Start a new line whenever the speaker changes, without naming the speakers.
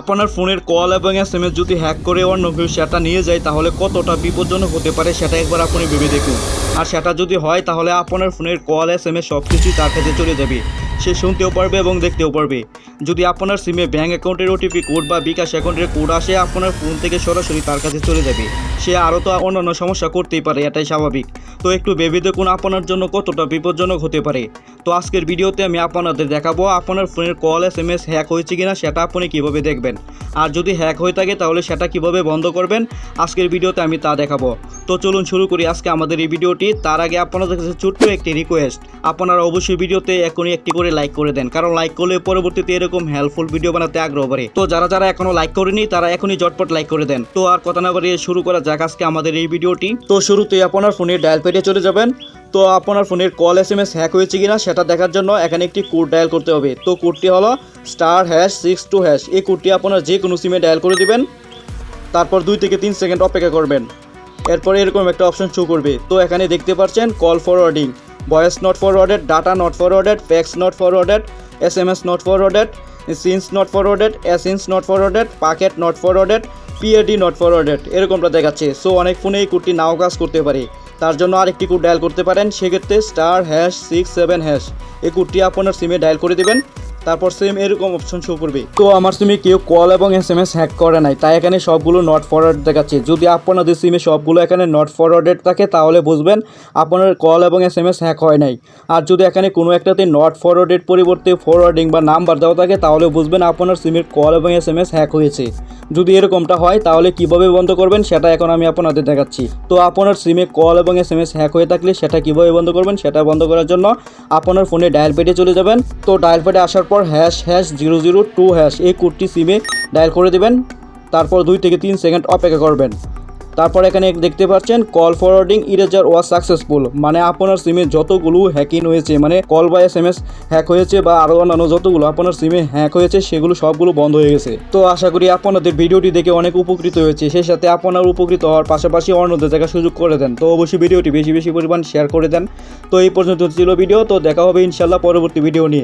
আপনার ফোনের কল এবং এস এম এস যদি হ্যাক করে অন্য কেউ সেটা নিয়ে যায়, তাহলে কতটা বিপজ্জনক হতে পারে সেটা একবার আপনি ভেবে দেখুন। আর সেটা যদি হয়, তাহলে আপনার ফোনের কল এস এম এস সব কিছুই তার কাছে চলে যাবে। সে শুনতেও পারবে এবং দেখতেও পারবে। যদি আপনার সিমে ব্যাঙ্ক অ্যাকাউন্টের ওটিপি কোড বা বিকাশ অ্যাকাউন্টের কোড আসে, আপনার ফোন থেকে সরাসরি তার কাছে চলে যাবে। সে আরও তো অন্যান্য সমস্যা করতেই পারে, এটাই স্বাভাবিক। তো একটু ভেবে দেখুন আপনার জন্য কতটা বিপজ্জনক হতে পারে। তো আজকের ভিডিওতে আমি আপনাদের দেখাবো আপনার ফোনের call S M S hack হয়েছে কিনা, সেটা আপনি কীভাবে দেখবেন। আর যদি হ্যাক হয়ে থাকে, তাহলে সেটা কীভাবে বন্ধ করবেন, আজকের ভিডিওতে আমি তা দেখাবো। তো চলুন শুরু করি আজকে আমাদের এই ভিডিওটি। তার আগে আপনাদের কাছে ছোট্ট একটি রিকোয়েস্ট আপনারা অবশ্যই ভিডিওতে এখনই একটি করে লাইক করে দেন। কারণ লাইক করলে পরবর্তীতে এরকম হেল্পফুল ভিডিও বানাতে আগ্রহ বাড়ে। তো যারা যারা এখনও লাইক করেনি, তারা এখনই ঝটপট লাইক করে দেন। তো আর কথা না বাড়িয়ে শুরু করা যাক আজকে আমাদের এই ভিডিওটি তো শুরুতেই আপনার ফোনের ডায়াল পেটে চলে যাবেন। তো আপনার ফোনের call S M S hack হয়েছে কিনা, সেটা দেখার জন্য এখানে একটি কোড ডায়াল করতে হবে। তো কোডটি হলো star hash six two hash এই কোডটি আপনার যে কোনো সিমে ডায়াল করে দিবেন। তারপর দুই থেকে তিন সেকেন্ড অপেক্ষা করবেন। এরপরে এরকম একটা অপশন শো করবে। তো এখানে দেখতে পাচ্ছেন call forwarding voice not forwarded data not forwarded fax not forwarded S M S not forwarded sync not forwarded async not forwarded packet not forwarded PAD not forwarded এরকমটা দেখাচ্ছে। সো অনেক ফোনে এই কোডটি নাও কাজ করতে পারে। তার জন্য আরেকটি কোড ডায়াল করতে পারেন। সেক্ষেত্রে star hash six seven hash এই কোডটি আপনার সিমে ডায়াল করে দেবেন। তারপর সেম এরকম অপশন শো করবে। তো আমার সিমে কেউ কল এবং এস এম এস হ্যাক করে নাই, তাই এখানে সবগুলো নট ফরওয়ার্ড দেখাচ্ছে। যদি আপনাদের সিমে সবগুলো এখানে নট ফরওয়ার্ডেড থাকে, তাহলে বুঝবেন আপনার কল এবং এস এম এস হ্যাক হয় নাই। আর যদি এখানে কোনো একটাতে নট ফরওয়ার্ডেড পরিবর্তে ফরওয়ার্ডিং বা নাম্বার দেওয়া থাকে, তাহলে বুঝবেন আপনার সিমের কল এবং এস এম এস হ্যাক হয়েছে। যদি এরকমটা হয়, তাহলে কীভাবে বন্ধ করবেন? সেটা এখন আমি আপনাদের দেখাচ্ছি। তো আপনার সিমে কল এবং এস এম এস হ্যাক হয়ে থাকলে সেটা কীভাবে বন্ধ করবেন? সেটা বন্ধ করার জন্য আপনার ফোনে ডায়াল প্যাডে চলে যাবেন। তো ডায়াল প্যাডে আসার পর hash hash zero zero two hash এই কোডটি সিমে ডায়াল করে দেবেন। তারপর দুই থেকে তিন সেকেন্ড অপেক্ষা করবেন। তারপর এখানে দেখতে পাচ্ছেন call forwarding erasure was successful মানে আপনার সিমে যতগুলো হ্যাকিং হয়েছে মানে কল বা এস এম এস হ্যাক হয়েছে বা আরও অন্যান্য যতগুলো আপনার সিমে হ্যাক হয়েছে, সেগুলো সবগুলো বন্ধ হয়ে গেছে। তো আশা করি আপনাদের ভিডিওটি দেখে অনেক উপকৃত হয়েছে। সেই সাথে আপনার উপকৃত হওয়ার পাশাপাশি অন্যদের দেখার সুযোগ করে দেন। তো অবশ্যই ভিডিওটি বেশি বেশি পরিমাণ শেয়ার করে দেন। তো এই পর্যন্ত ছিল ভিডিও। তো দেখা হবে ইনশাল্লাহ পরবর্তী ভিডিও নিয়ে।